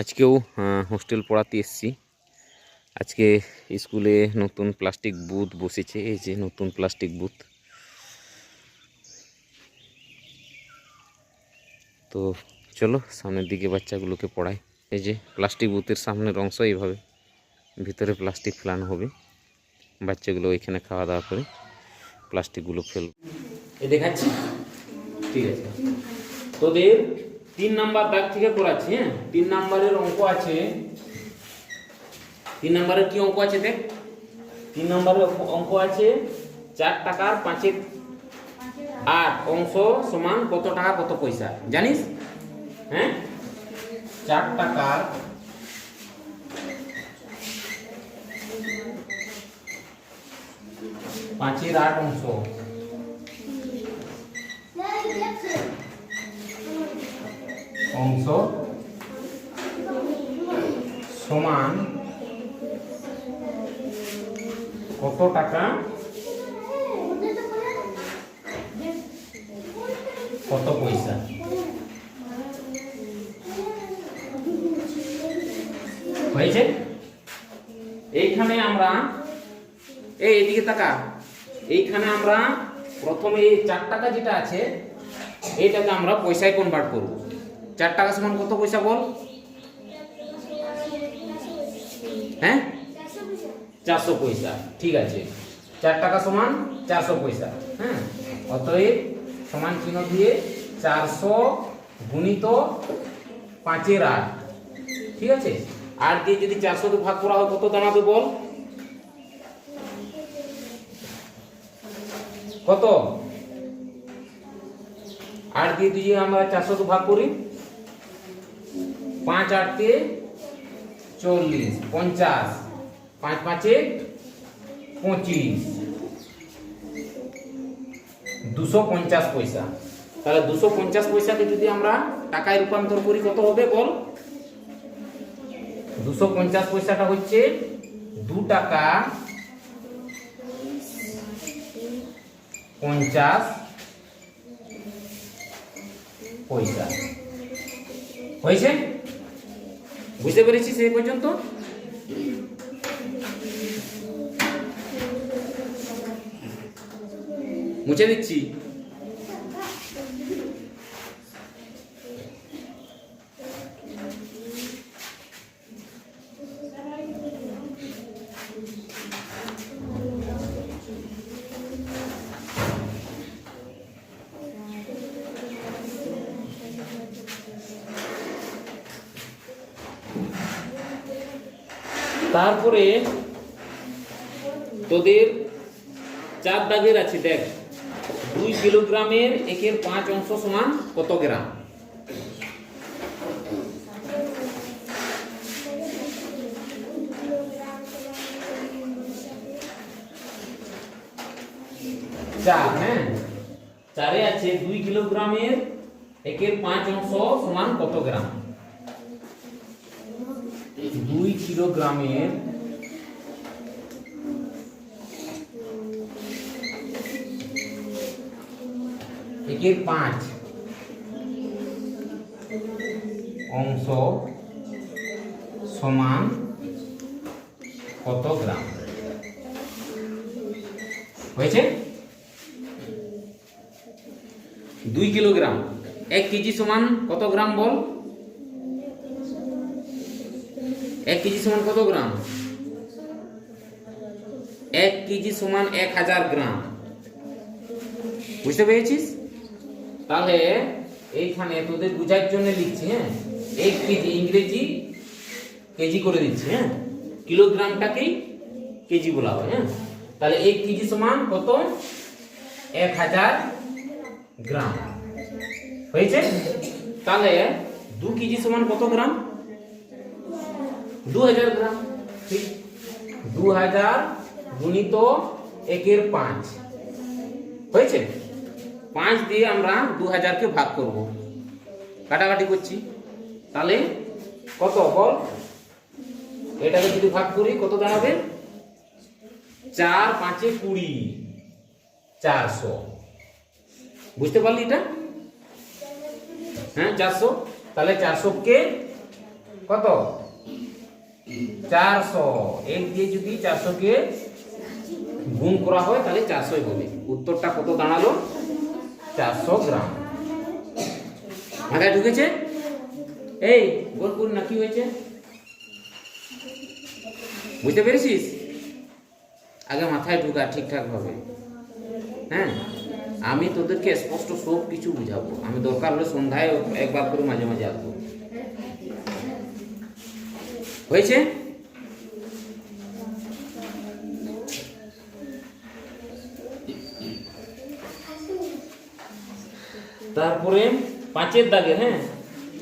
আজকেও হোস্টেল পড়াতে এসেছি। আজকে স্কুলে নতুন প্লাস্টিক বুথ বসেছে, এই যে নতুন প্লাস্টিক বুথ তো চলো, সামনের দিকে বাচ্চাগুলোকে পড়াই। এই যে প্লাস্টিক বুথের সামনের অংশ এইভাবে, ভিতরে প্লাস্টিক ফেলানো হবে। বাচ্চাগুলো ওইখানে খাওয়া দাওয়া করে প্লাস্টিকগুলো ফেলবে। দেখাচ্ছি? ঠিক আছে। তোদের তিন নাম্বার দাগ থেকে করাচ্ছি হ্যাঁ? তিন নাম্বারের অঙ্ক আছে। তিন নাম্বারের কি অঙ্ক আছে দেখ? তিন নম্বরের অঙ্ক আছে চার টাকার পাঁচের আট অংশ সমান কত টাকা, কত পয়সা? জানিস? হ্যাঁ? চার টাকার পাঁচের আট অংশ। অংশ সমান কত টাকা? কত পয়সা? হয়েছে? এইখানে আমরা, এই এদিকে টাকা এইখানে আমরা প্রথমে এই চার টাকা যেটা আছে, এইটাকে আমরা পয়সায় কনভার্ট করব। চার টাকা সমান কত পয়সা বল? হ্যাঁ? চারশো পয়সা, ঠিক আছে। চার টাকা সমান চারশো পয়সা হ্যাঁ? অতএব সমান চিহ্ন দিয়ে চারশো গুণিত পাঁচের আট, ঠিক আছে? আট দিয়ে যদি চারশোকে ভাগ করা হয়, কত দাঁড়াবে বল? কত? আট দিয়ে দিয়ে আমরা চারশোকে ভাগ করি পাঁচ আটতে চল্লিশ, পঞ্চাশ, পাঁচ পাঁচে পঁচিশ। দুশো পঞ্চাশ পয়সা। তাহলে দুশো পঞ্চাশ পয়সাকে যদি আমরা টাকায় রূপান্তর করি, কত হবে বল? দুশো পঞ্চাশ পয়সাটা হচ্ছে দু টাকা পঞ্চাশ পয়সা। হয়েছে? বুঝতে পেরেছিস এই পর্যন্ত? মুছে দিচ্ছি। তারপরে তোদের চার দাগের আছে, দেখ। দুই কিলোগ্রামের একের পাঁচ অংশ সমান কত গ্রাম? চার হ্যাঁ? চারে আছে দুই কিলোগ্রামের একের পাঁচ অংশ সমান কত গ্রাম দুই কিলোগ্রামের একের পাঁচ অংশ সমান কত গ্রাম? হয়েছে? দুই কিলোগ্রাম। এক কেজি সমান কত গ্রাম বল? এক কেজি সমান কত গ্রাম? এক কেজি সমান এক হাজার গ্রাম। বুঝতে পেরেছিস? তাহলে এইখানে তোদের বোঝার জন্য লিখছি হ্যাঁ? এক কেজি ইংরেজি কেজি করে দিচ্ছি হ্যাঁ? কিলোগ্রামটাকেই কেজি বলা হয় হ্যাঁ? তাহলে এক কেজি সমান কত? এক হাজার গ্রাম। হয়েছে? তাহলে দু কেজি সমান কত গ্রাম? দু হাজার গ্রাম? ঠিক। দু হাজার গুণিত একের পাঁচ। হয়েছে? পাঁচ দিয়ে আমরা দু হাজারকে ভাগ করব। কাটাকাটি করছি। তাহলে কত বল? এটাকে যদি ভাগ করি, কত দাঁড়াবে? চার পাঁচে কুড়ি। চারশো। বুঝতে পারলি এটা? হ্যাঁ চারশো। তাহলে চারশোকে কত? দিয়ে যদি করা হয়, তাহলে হবে। উত্তরটা কত দাঁড়াল? চারশো গ্রাম। মাথায় ঢুকেছে? এই না কি হয়েছে? বুঝতে পেরেছিস? আগে মাথায় ঢুকা ঠিকঠাক ভাবে হ্যাঁ? আমি তোদেরকে স্পষ্ট সব কিছু বুঝাবো। আমি দরকার হলে সন্ধ্যায় একবার করে মাঝে মাঝে আসব। হয়েছে? তারপরে পাঁচের দাগে হ্যাঁ?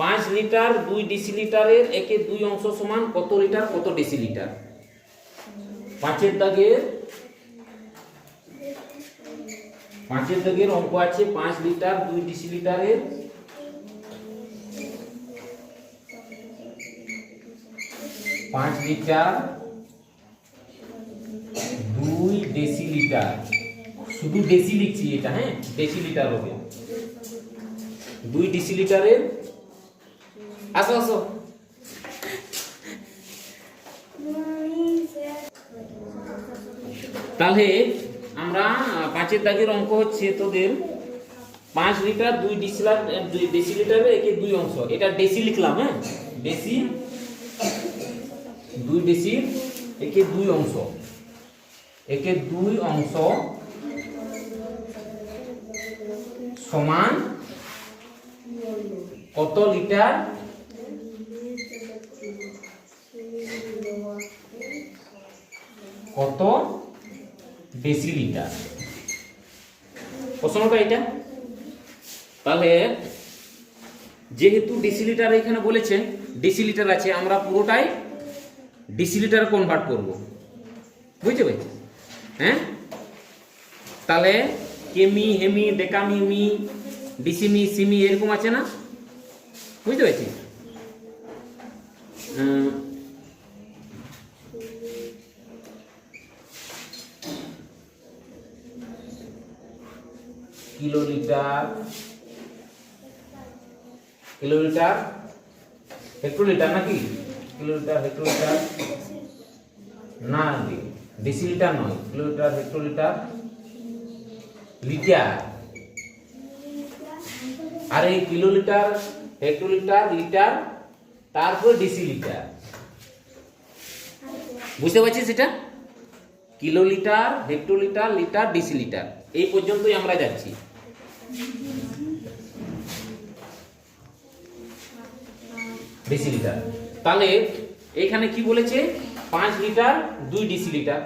পাঁচ লিটার, দুই ডিসিলিটারের একে দুই অংশ সমান কত লিটার, কত ডিসিলিটার পাঁচের দাগের পাঁচের দাগের অঙ্ক আছে পাঁচ লিটার, দুই ডিসিলিটারের পাঁচ লিটার, দুই ডেসিলিটার শুধু ডেসি লিখছি এটা হ্যাঁ? ডেসিলিটার হবে। দুই ডিসিলিটারের আসো আসো। তাহলে আমরা পাঁচের দাগের অঙ্ক হচ্ছে তোদের পাঁচ লিটার, দুই ডিসিলার দুই ডেসিলিটারের একে দুই অংশ। এটা ডেসি লিখলাম হ্যাঁ? ডেসি দুই ডেসির একে দুই অংশ। একে দুই অংশ সমান কত লিটার? কত বেশি ডেসিলিটার প্রশ্নটা এটা। তাহলে যেহেতু ডেসিলিটার এখানে বলেছে ডেসিলিটার আছে, আমরা পুরোটাই ডিসিলিটার কনভার্ট করব? বুঝতে পেরেছি? হ্যাঁ? তাহলে কেমি, হেমি ডেকামি মি, ডিসিমি, সিমি এরকম আছে না? বুঝতে পেরেছি? কিলোলিটার কিলোলিটার হেক্টোলিটার নাকি? কিলোলিটার হেক্টোলিটার না ডেসিলিটার নয়। কিলোলিটার হেক্টোলিটার লিটার আর এই কিলোলিটার, হেক্টোলিটার, লিটার, তারপর ডেসিলিটার। বুঝতে পারছিস এটা? Kilolitre, hectolitre, litre, decilitre. এই পর্যন্তই আমরা যাচ্ছি। ডেসিলিটার। তাহলে এখানে কি বলেছে? পাঁচ লিটার দুই ডিসিলিটার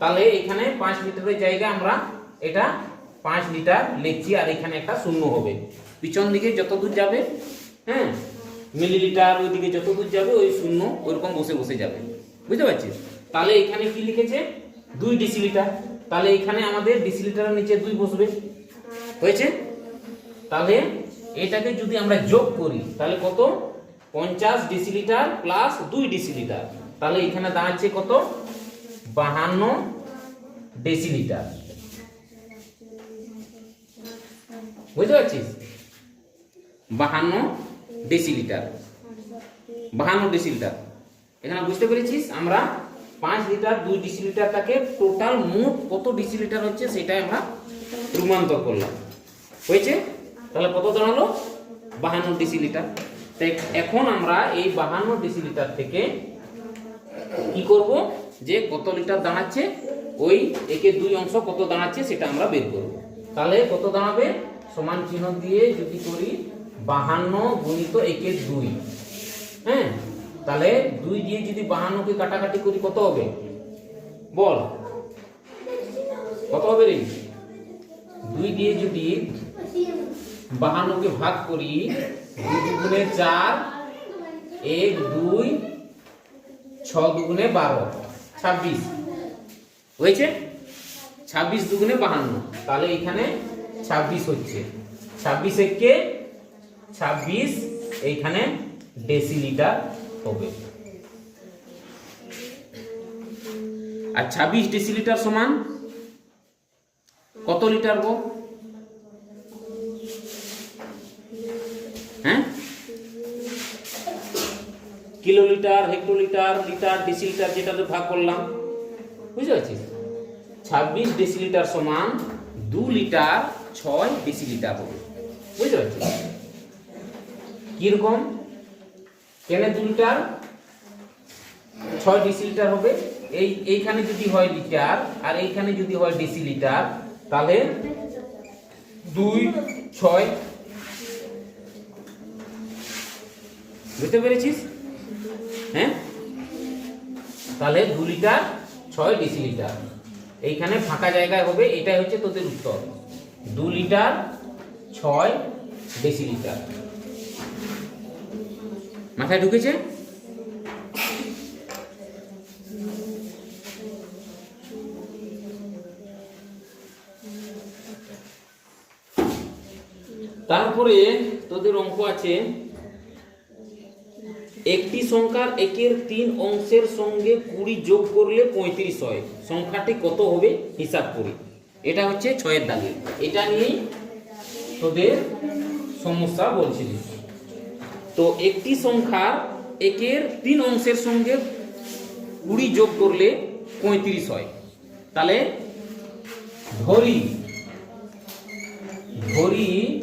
তাহলে এখানে পাঁচ লিটারের জায়গায় আমরা এটা পাঁচ লিটার লিখছি আর এখানে একটা শূন্য হবে। পিছন দিকে যত দূর যাবে হ্যাঁ মিলিলিটার ওইদিকে যত দূর যাবে, ওই শূন্য ওইরকম বসে বসে যাবে। বুঝতে পারছিস তাহলে এখানে কি লিখেছে? দুই ডিসিলিটার তাহলে এখানে আমাদের ডিসিলিটারের নিচে দুই বসবে। হয়েছে? তাহলে এটাকে যদি আমরা যোগ করি, তাহলে কত? পঞ্চাশ ডিসিলিটার প্লাস দুই ডিসিলিটার তাহলে এখানে দাঁড়াচ্ছে কত? বাহান্ন ডেসিলিটার বুঝতে পারছিস? বাহান্ন ডেসিলিটার বাহান্ন ডেসিলিটার এখানে বুঝতে পেরেছিস? আমরা পাঁচ লিটার দুই ডিসিলিটারটাকে টোটাল মোট কত ডিসিলিটার হচ্ছে সেটাই আমরা রূপান্তর করলাম। হয়েছে? তাহলে কত দাঁড়াল? বাহান্ন ডিসিলিটার এখন আমরা এই বাহান্ন ডিসিলিটার থেকে কি করব? যে কত লিটার দাঁড়াচ্ছে, ওই একে দুই অংশ কত দাঁড়াচ্ছে সেটা আমরা বের করব। তাহলে কত দাঁড়াবে? সমান চিহ্ন দিয়ে যদি করি বাহান্ন গুণিত একে দুই। হ্যাঁ? তাহলে দুই দিয়ে যদি বাহান্নকে কাটাকাটি করি কত হবে? বল। কত হবে রে? দুই দিয়ে যদি বাহান্নকে ভাগ করি দুই দুগুণে চার, এক দুই ছ দুগুণে বারো, ছাব্বিশ। হয়েছে? ছাব্বিশ দুগুণে বাহান্ন। তাহলে এখানে ছাব্বিশ হচ্ছে। ছাব্বিশ একে ছাব্বিশ, এইখানে ডেসিলিটার হবে। আর ছাব্বিশ ডেসিলিটার সমান কত লিটার গো? হ্যাঁ? কিলোলিটার, হেক্টোলিটার, লিটার, ডেসিলিটার যেটাতে ভাগ করলাম। বুঝতে পারছিস? ছাব্বিশ ডেসিলিটার সমান দু লিটার ছয় ডেসিলিটার হবে। বুঝতে পারছিস? কীরকম? কেন দু লিটার? ছয় ডেসিলিটার হবে। এই, এইখানে যদি হয় লিটার আর এইখানে যদি হয় ডেসিলিটার, তাহলে দুই, ছয় বুঝতে পেরেছিস? হ্যাঁ? তাহলে দু লিটার ছয় ডেসিলিটার এইখানে ফাঁকা জায়গায় হবে, এটাই হচ্ছে তোদের উত্তর। দু লিটার ছয় ডেসিলিটার মাথায় ঢুকেছে? তারপরে তোদের অঙ্ক আছে একটি সংখ্যার একের তিন অংশের সঙ্গে কুড়ি যোগ করলে পঁয়ত্রিশ হয়। সংখ্যাটি কত হবে? হিসাব করি। এটা হচ্ছে ছয়ের দাগে এটা নিয়েই তোদের সমস্যা বলছিলি। তো একটি সংখ্যার একের তিন অংশের সঙ্গে কুড়ি যোগ করলে পঁয়ত্রিশ হয়। তাহলে ধরি ধরি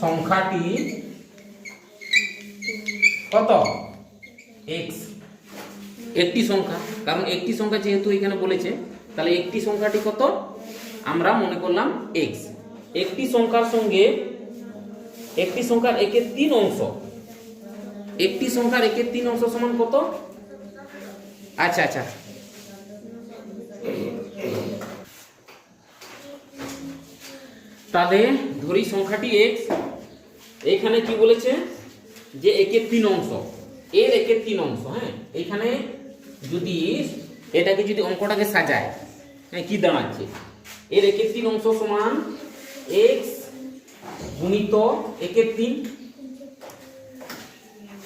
সংখ্যাটি কত? এক্স একটি সংখ্যা। কারণ একটি সংখ্যা যেহেতু এখানে বলেছে, তাহলে একটি সংখ্যাটি কত? আমরা মনে করলাম এক্স একটি সংখ্যার সঙ্গে একটি সংখ্যার একের তিন অংশ। একটি সংখ্যার একে তিন অংশ সমান কত? আচ্ছা আচ্ছা। তাহলে ধরি সংখ্যাটি এক্স এখানে কি বলেছে? যে একের তিন অংশ। এর একের তিন অংশ হ্যাঁ? এখানে যদি এটাকে যদি অঙ্কটাকে সাজায় হ্যাঁ কি দাঁড়াচ্ছে? এর একের তিন অংশ সমান এক্স গুণিত একের তিন।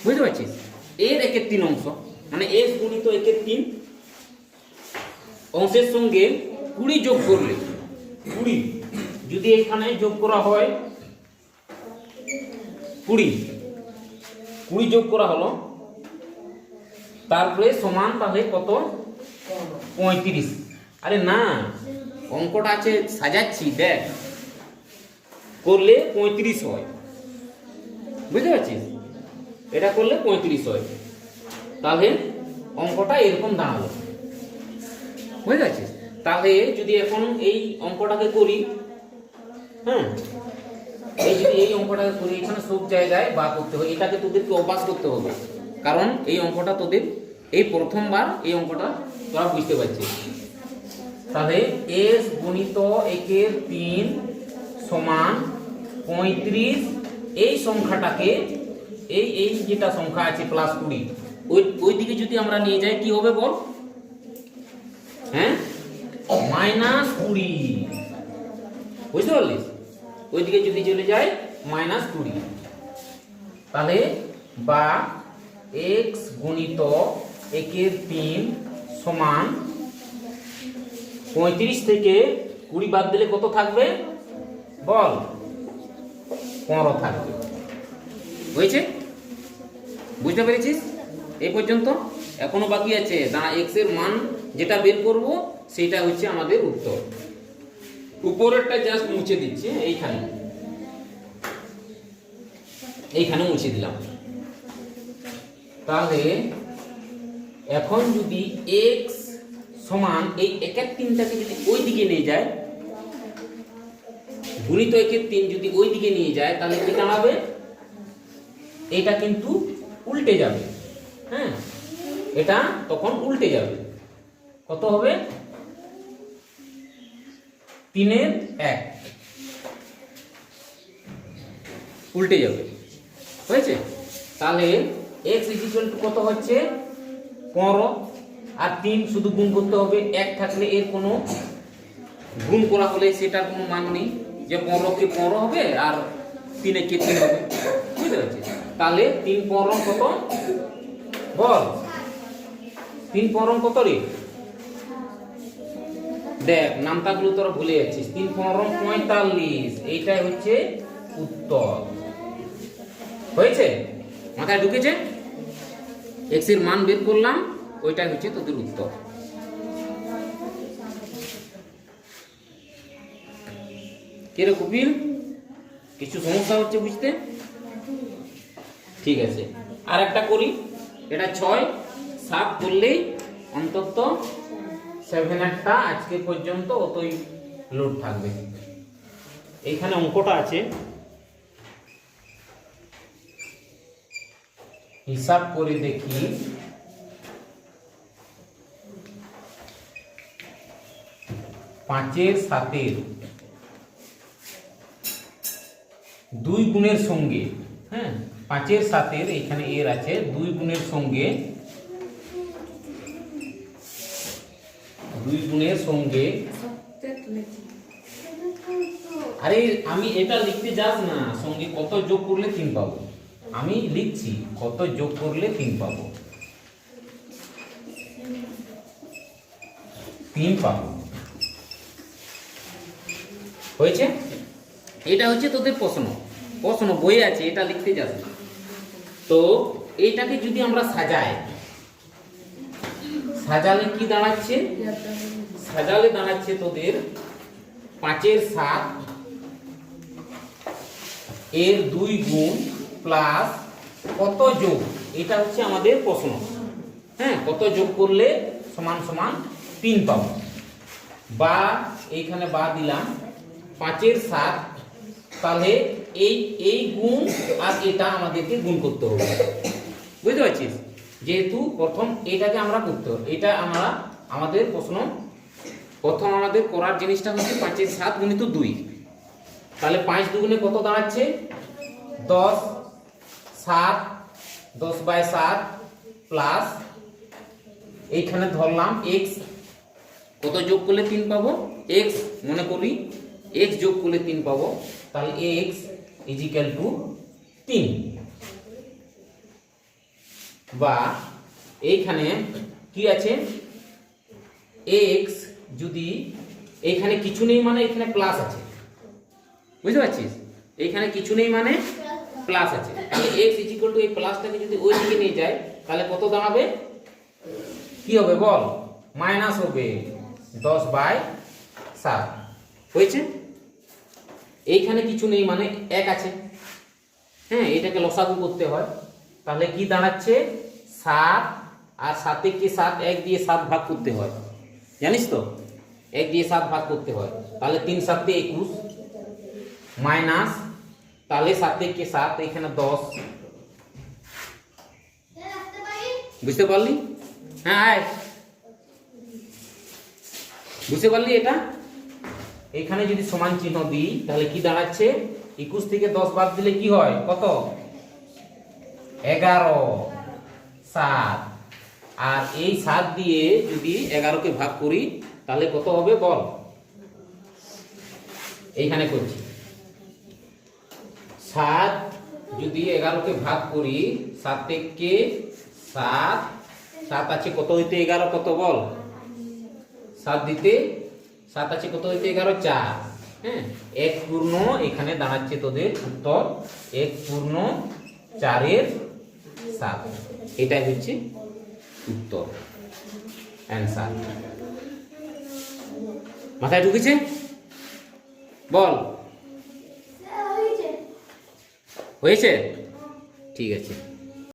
বুঝতে পারছিস? এর একের তিন অংশ মানে এক্স গুণিত একের তিন। অংশের সঙ্গে কুড়ি যোগ করলে, কুড়ি, যদি এখানে যোগ করা হয় কুড়ি কুড়ি যোগ করা হলো। তারপরে সমান তাহলে কত? পঁয়ত্রিশ। আরে না, অঙ্কটা আছে, সাজাচ্ছি, দেখ। করলে পঁয়ত্রিশ হয়। বুঝতে পারছিস? এটা করলে পঁয়ত্রিশ হয়। তাহলে অঙ্কটা এরকম দাঁড়াল। বুঝতে পারছিস? তাহলে যদি এখন এই অঙ্কটাকে করি হ্যাঁ এই যদি এই অঙ্কটাকে করি এখানে সব জায়গায় বা করতে হবে এটাকে তোদেরকে অভ্যাস করতে হবে। কারণ এই অঙ্কটা তোদের, এই প্রথমবার এই অঙ্কটা তোরা বুঝতে পারছিস। তাহলে এস গুণিত একের তিন সমান পঁয়ত্রিশ, এই সংখ্যাটাকে, এই এই যেটা সংখ্যা আছে প্লাস কুড়ি, ওই ওই দিকে যদি আমরা নিয়ে যাই, কি হবে বল? হ্যাঁ? মাইনাস কুড়ি। বুঝতে পারলিস? ওইদিকে যদি চলে যায় মাইনাস কুড়ি। তাহলে বা এক্স গুণিত একের তিন সমান পঁয়ত্রিশ থেকে কুড়ি বাদ দিলে কত থাকবে? বল, পনেরো থাকবে। হয়েছে? বুঝতে পেরেছিস? এই পর্যন্ত। এখনও বাকি আছে। দাঁড়া এক্সের মান যেটা বের করব, সেটা হচ্ছে আমাদের উত্তর। উপরেরটা জাস্ট মুছে দিচ্ছি হ্যাঁ, এইখানে। এইখানে মুছে দিলাম। তাহলে এখন যদি x সমান এই একের তিনটাকে যদি ওই দিকে নিয়ে যায় গুণিত একের তিন যদি ওই দিকে নিয়ে যায় তাহলে কি দাঁড়াবে? এটা কিন্তু উল্টে যাবে হ্যাঁ এটা তখন উল্টে যাবে। কত হবে? তিনের এক। উল্টে যাবে। হয়েছে? তাহলে এক্স ইজিক্যাল টু কত হচ্ছে? পনেরো। আর তিন শুধু গুণ করতে হবে। এক থাকলে এর কোনো গুণ করা হলে সেটার কোনো মান নেই। যে পনেরো কে পনেরো হবে আর তিনে কে তিন হবে। বুঝতে পারছিস তাহলে তিন পনেরো কত? বল। তিন পনেরো কত রে? দেখ, নামতাগুলো তোরা ভুলে যাচ্ছিস। তিন, পনেরো, পঁয়তাল্লিশ। এইটাই হচ্ছে উত্তর। হয়েছে? মাথায় ঢুকেছে? এক্সের মান বের করলাম, ওইটাই হচ্ছে তোদের উত্তর। কিরে কপিল? কিছু সমস্যা হচ্ছে বুঝতে? ঠিক আছে। আর একটা করি। এটা ছয়, সাত করলেই অন্তত সেভেন একটা আজকে পর্যন্ত অতই লোড থাকবে। এইখানে অঙ্কটা আছে। হিসাব করে দেখি। পাঁচের সাতের দুই গুণের সঙ্গে হ্যাঁ পাঁচের সাতের এখানে এর আছে, দুই গুণের সঙ্গে দুই গুণের সঙ্গে। আরে, আমি এটা লিখতে যাস না। সঙ্গে কত যোগ করলে তিন পাবো? আমি লিখছি, কত যোগ করলে তিন পাবো? তিন পাবো। হয়েছে? এটা হচ্ছে তোদের প্রশ্ন। প্রশ্ন বই আছে, এটা লিখতে যাস না। তো, এইটাকে যদি আমরা সাজাই সাজালে কি দাঁড়াচ্ছে? সাজালে দাঁড়াচ্ছে তোদের পাঁচের সাত এর দুই গুণ প্লাস কত যোগ? এটা হচ্ছে আমাদের প্রশ্ন। হ্যাঁ কত যোগ করলে সমান সমান তিন পাবো? বা এইখানে বা দিলাম, পাঁচের সাত, তাহলে এই এই গুণ আর এটা আমাদেরকে গুণ করতে হবে। বুঝতে পারছিস? যেহেতু প্রথম এটাকে আমরা করতে হবে। এটা আমরা আমাদের প্রশ্ন, প্রথম আমাদের করার জিনিসটা হচ্ছে পাঁচের সাত গুণিত দুই। তাহলে পাঁচ দুগুণে কত দাঁড়াচ্ছে? দশ, সাত, দশ বাই সাত প্লাস এইখানে ধরলাম এক্স কত যোগ করলে তিন পাবো? এক্স মনে করি এক্স যোগ করলে তিন পাবো। তাহলে এক্স ইজিক্যাল টু তিন। বা এইখানে কি আছে? এক্স যদি এইখানে কিছু নেই মানে এখানে প্লাস আছে। বুঝতে পারছিস? এইখানে কিছু নেই মানে প্লাস আছে। তাহলে এক্স ইজিক্যাল টু এই প্লাসটাকে যদি ওই দিকে নিয়ে যায়, তাহলে কত দাঁড়াবে? কি হবে বল? মাইনাস হবে দশ বাই সাত। হয়েছে? এইখানে কিছু নেই মানে এক আছে। হ্যাঁ এটাকে লসাগু করতে হয়। তাহলে কি দাঁড়াচ্ছে? সাত আর সাতে কি সাত? এক দিয়ে সাত ভাগ করতে হয়। জানিস তো? এক দিয়ে সাত ভাগ করতে হয়। তাহলে তিন সাতে একুশ মাইনাস তাহলে সাতে কে সাত? এখানে দশ। বুঝতে পারলি? হ্যাঁ বুঝতে পারলি এটা? এখানে যদি সমান চিহ্ন দিই, তাহলে কি দাঁড়াচ্ছে? একুশ থেকে দশ বাদ দিলে কি হয়? কত? এগারো। সাত। আর এই সাত দিয়ে যদি এগারোকে ভাগ করি, তাহলে কত হবে বল? এইখানে করছি। সাত যদি এগারোকে ভাগ করি, সাত থেকে সাত। সাত আছে কত হইতে এগারো? কত বল? সাত দিতে? সাত আছে কত হইতে এগারো? চার। হ্যাঁ এক পূর্ণ এখানে দাঁড়াচ্ছে তোদের উত্তর। এক পূর্ণ চারের সাত। এটাই হচ্ছে উত্তর। অ্যান্সার মাথায় ঢুকেছে? বল। হয়েছে? ঠিক আছে।